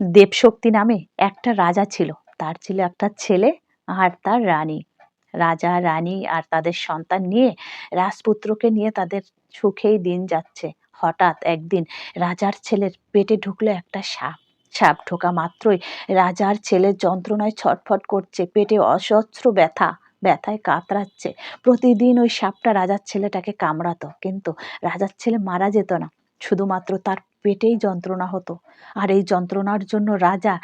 দেবশক্তি নামে একটা রাজা ছিল। তার ছিল একটা ছেলে আর তার রানী। রাজা, রানী আর তাদের সন্তান নিয়ে রাজপুত্রকে নিয়ে তাদের সুখেই দিন যাচ্ছে। হঠাৎ একদিন রাজার ছেলের পেটে ঢুকলো একটা সাপ। সাপ ঢোকা মাত্রই রাজার ছেলের যন্ত্রণায় ছটফট করছে, পেটে অসহস্র ব্যথা, ব্যথায় কাতরাচ্ছে। প্রতিদিন ওই সাপটা রাজার ছেলেটাকে কামড়াতো, কিন্তু রাজার ছেলে মারা যেত না। শুধুমাত্র তার পেটেই যন্ত্রণা হতো। আর এই যন্ত্রণার জন্য রাজা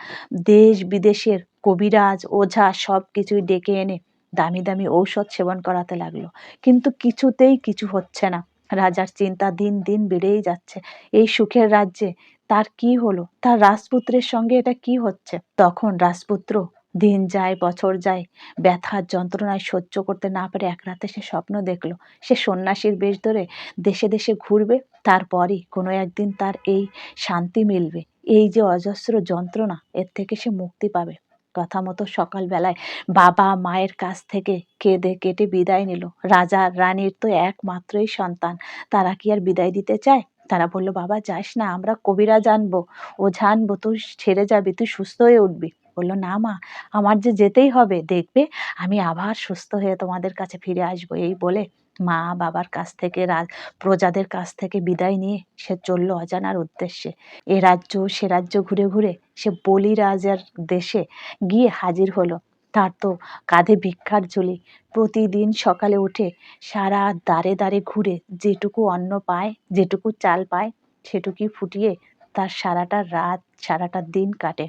দেশ বিদেশের কবিরাজ, ওঝা সব কিছুই ডেকে এনে দামি দামি ঔষধ সেবন করাতে লাগল। কিন্তু কিছুতেই কিছু হচ্ছে না। রাজার চিন্তা দিন দিন বেড়েই যাচ্ছে। এই সুখের রাজ্যে তার কি হলো? তার রাজপুত্রের সঙ্গে এটা কি হচ্ছে? তখন রাজপুত্র দিন যায়, বছর যায়, ব্যথার যন্ত্রণায় সহ্য করতে না পেরে এক রাতে সে স্বপ্ন দেখল। সে সন্ন্যাসীর বেশ ধরে দেশে দেশে ঘুরবে, তারপরই কোনো একদিন তার এই শান্তি মিলবে। এই যে অজস্র যন্ত্রণা, এর থেকে সে মুক্তি পাবে। কথা মতো সকালবেলায় বাবা মায়ের কাছ থেকে কেঁদে কেটে বিদায় নিল। রাজা রানীর তো একমাত্রই সন্তান, তারা কি আর বিদায় দিতে চায়? তারা বলল, বাবা, যাস না, আমরা কবিরা জানব। ও জানব, তুই ছেড়ে যাবি, তুই সুস্থ হয়ে উঠবি। বলল, না মা, আমার যে যেতেই হবে, দেখবে আমি আবার সুস্থ হয়ে তোমাদের কাছে ফিরে আসব। এই বলে মা বাবার কাছ থেকে রাজ প্রজাদের কাছ থেকে বিদায় নিয়ে সে চলল অজানার উদ্দেশ্যে। এ রাজ্য, সে রাজ্য ঘুরে ঘুরে সে বলি রাজার দেশে গিয়ে হাজির হলো। তার তো কাঁধে ভিক্ষার ঝুলি। প্রতিদিন সকালে উঠে সারা দাঁড়ে দাঁড়ে ঘুরে যেটুকু অন্ন পায়, যেটুকু চাল পায়, সেটুকুই ফুটিয়ে তার সারাটা রাত, সারাটা দিন কাটে।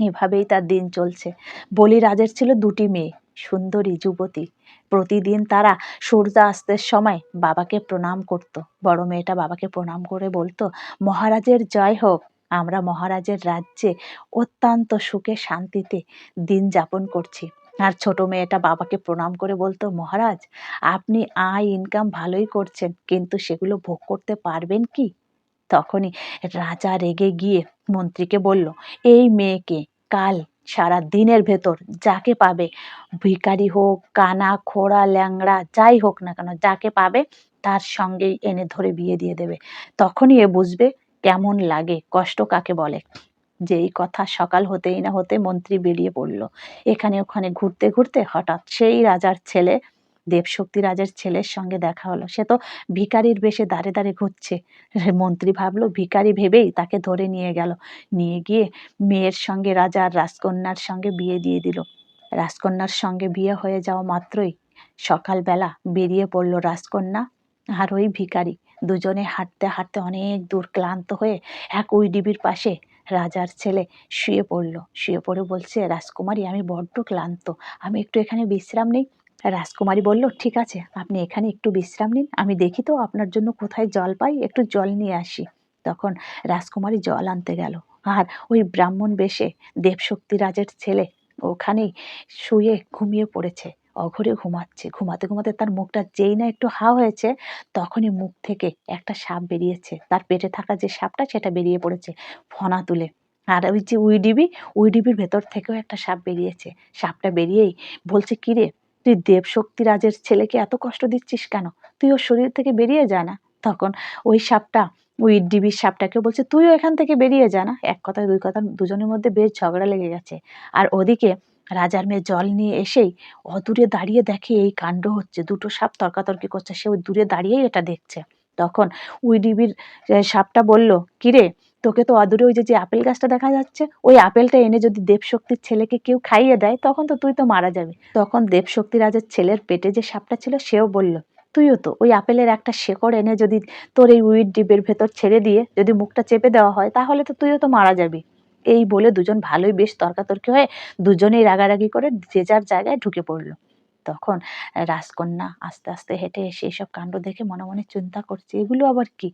এভাবেই তার দিন চলছে। বলি রাজের ছিল দুটি মেয়ে, সুন্দরী যুবতী। প্রতিদিন তারা সূর্যাস্তের সময় বাবাকে প্রণাম করত। বড় মেয়েটা বাবাকে প্রণাম করে বলতো, মহারাজের জয় হোক, আমরা মহারাজের রাজ্যে অত্যন্ত সুখে শান্তিতে দিন যাপন করছি। আর ছোট মেয়েটা বাবাকে প্রণাম করে বলতো, মহারাজ, আপনি আয়, ইনকাম ভালোই করছেন, কিন্তু সেগুলো ভোগ করতে পারবেন কি? তখনই রাজা রেগে গিয়ে মন্ত্রীকে বলল, এই মেয়েকে কাল, সারা দিনের ভেতর যাকে পাবে ভিকারি হোক, কানা, খোড়া, ল্যাংড়া, যাই হোক না কেন, যাকে পাবে তার সঙ্গেই এনে ধরে বিয়ে দিয়ে দেবে। তখনই এ বুঝবে কেমন লাগে, কষ্ট কাকে বলে? যে এই কথা সকাল হতেই না হতে মন্ত্রী বেরিয়ে পড়ল। এখানে ওখানে ঘুরতে ঘুরতে হঠাৎ সেই রাজার ছেলে দেবশক্তি রাজের ছেলের সঙ্গে দেখা হলো। সে তো ভিকারির বেশে দাঁড়ে দাঁড়ে ঘুরছে। মন্ত্রী ভাবলো, ভিকারি ভেবেই তাকে ধরে নিয়ে গেল। নিয়ে গিয়ে মেয়ের সঙ্গে রাজার রাজকন্যার সঙ্গে বিয়ে দিয়ে দিল। রাজকন্যার সঙ্গে বিয়ে হয়ে যাওয়া মাত্রই সকালবেলা বেরিয়ে পড়ল রাজকন্যা আর ওই ভিকারি। দুজনে হাঁটতে হাঁটতে অনেক দূর ক্লান্ত হয়ে এক ওই ডিবির পাশে রাজার ছেলে শুয়ে পড়ল। শুয়ে পড়ে বলছে, রাজকুমারী, আমি বড্ড ক্লান্ত। আমি একটু এখানে বিশ্রাম নেই? রাজকুমারী বলল, ঠিক আছে, আপনি এখানে একটু বিশ্রাম নিন। আমি দেখি তো আপনার জন্য কোথায় জল পাই, একটু জল নিয়ে আসি। তখন রাজকুমারী জল আনতে গেল। আর ওই ব্রাহ্মণ বেশে দেবশক্তি রাজের ছেলে ওখানেই শুয়ে ঘুমিয়ে পড়েছে, অঘরে ঘুমাচ্ছে। ঘুমাতে ঘুমাতে তার মুখটা যেই না একটু হা হয়েছে, তখনই মুখ থেকে একটা সাপ বেরিয়েছে। তার পেটে থাকা যে সাপটা, সেটা বেরিয়ে পড়েছে ফনা তুলে। আর ওই যে উইডিবি, উইডিবির ভেতর থেকেও একটা সাপ বেরিয়েছে। সাপটা বেরিয়েই বলছে কিরে তুই দেবশক্তি রাজের ছেলেকে এত কষ্ট দিচ্ছিস কেন? তুই ওর শরীর থেকে বেরিয়ে যা না। তখন ওই সাপটা, ওই ডিবির সাপটাকে বলছে, তুইও এখান থেকে বেরিয়ে যা না। এক কথায় দুই কথা দুজনের মধ্যে বেশ ঝগড়া লেগে গেছে। আর ওদিকে রাজার মেয়ে জল নিয়ে এসেই অদূরে দাঁড়িয়ে দেখে এই কাণ্ড হচ্ছে। দুটো সাপ তর্কাতর্কি করছে। সে ওই দূরে দাঁড়িয়েই এটা দেখছে। তখন ওই ডিবির সাপটা বলল, কিরে তোকে তো অদূরে ওই যে আপেল গাছটা দেখা যাচ্ছে, ওই আপেলটা এনে যদি দেবশক্তির ছেলেকে কেউ খাইয়ে দেয়, তখন তো তুই তো মারা যাবি। তখন দেবশক্তি রাজের ছেলের পেটে যে সাপটা ছিল, সেও বলল, তুইও তো ওই আপেলের একটা শেকড় এনে যদি তোর এই উইড ডিবের ভেতর ছেড়ে দিয়ে যদি মুখটা চেপে দেওয়া হয়, তাহলে তো তুইও তো মারা যাবি। এই বলে দুজন ভালোই বেশ তর্কাতর্কি হয়ে দুজনেই রাগারাগি করে যে যার জায়গায় ঢুকে পড়ল। তখন রাজকন্যা আস্তে আস্তে হেঁটে এসে এসব কাণ্ড দেখে মনে মনে চিন্তা করছে, এগুলো আবার কি?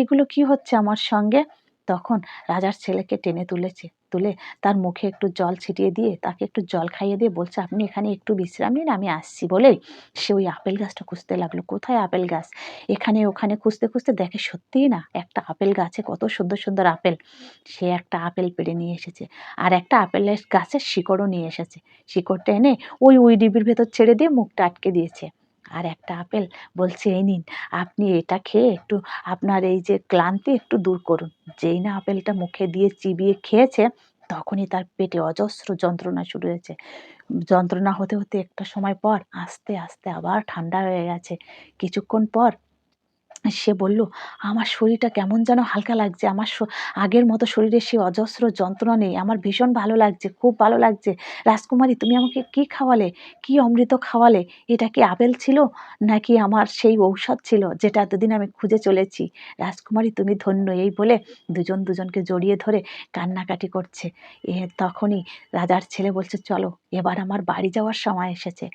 এগুলো কি হচ্ছে আমার সঙ্গে? তখন রাজার ছেলেকে টেনে তুলেছে, তুলে তার মুখে একটু জল ছিটিয়ে দিয়ে তাকে একটু জল খাইয়ে দিয়ে বলছে, আপনি এখানে একটু বিশ্রাম নিন, আমি আসছি। বলেই সে ওই আপেল গাছটা খুঁজতে লাগল, কোথায় আপেল গাছ? এখানে, ওখানে খুঁজতে খুঁজতে দেখে সত্যিই না, একটা আপেল গাছে কত সুন্দর সুন্দর আপেল। সে একটা আপেল পেড়ে নিয়ে এসেছে আর একটা আপেলের গাছের শিকড়ও নিয়ে এসেছে, শিকড়টা এনে ওই উই ডিবির ভেতর ছেড়ে দিয়ে মুখটা আটকে দিয়েছে। আর একটা আপেল বলছে, এই নিন। আপনি এটা খেয়ে একটু আপনার এই যে ক্লান্তি একটু দূর করুন। যেই না আপেলটা মুখে দিয়ে চিবিয়ে খেয়েছে, তখনই তার পেটে অজস্র যন্ত্রণা শুরু হয়েছে। যন্ত্রণা হতে হতে একটা সময় পর আস্তে আস্তে আবার ঠান্ডা হয়ে গেছে। কিছুক্ষণ পর সে বলল, আমার শরীরটা কেমন যেন হালকা লাগছে। আমার আগের মতো শরীরে সে অজস্র যন্ত্রণা নেই। আমার ভীষণ ভালো লাগছে, খুব ভালো লাগছে। রাজকুমারী, তুমি আমাকে কি খাওয়ালে? কি অমৃত খাওয়ালে? এটা কি আপেল ছিল? নাকি আমার সেই ঔষধ ছিল যেটা এতদিন আমি খুঁজে চলেছি? রাজকুমারী, তুমি ধন্য। এই বলে দুজন দুজনকে জড়িয়ে ধরে কান্নাকাটি করছে। এ তখনই রাজার ছেলে বলছে, চলো, এবার আমার বাড়ি যাওয়ার সময় এসেছে।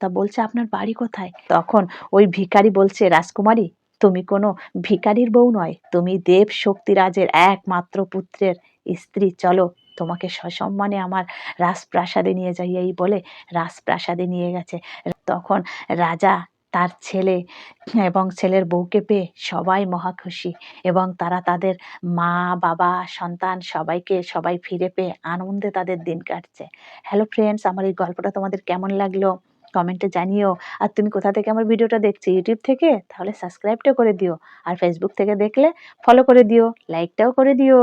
তা বলছে, আপনার বাড়ি কোথায়? তখন ওই ভিখারি বলছে, রাজকুমারী তুমি কোনো ভিকারির বউ নয়, তুমি দেব শক্তিরাজের একমাত্র পুত্রের স্ত্রী। চলো, তোমাকে সসম্মানে আমার রাজপ্রাসাদে নিয়ে যাই। এই বলে রাজপ্রাসাদে নিয়ে গেছে। তখন রাজা তার ছেলে এবং ছেলের বউকে পেয়ে সবাই মহা খুশি এবং তারা তাদের মা, বাবা, সন্তান সবাইকে সবাই ফিরে পেয়ে আনন্দে তাদের দিন কাটছে। হ্যালো ফ্রেন্ডস আমার এই গল্পটা তোমাদের কেমন লাগল? কমেন্টে জানিও। আর তুমি কোথা থেকে আমার ভিডিওটা দেখছ? ইউটিউব থেকে? তাহলে সাবস্ক্রাইবটা করে দিও। আর ফেসবুক থেকে দেখলে ফলো করে দিও। লাইকটাও করে দিও।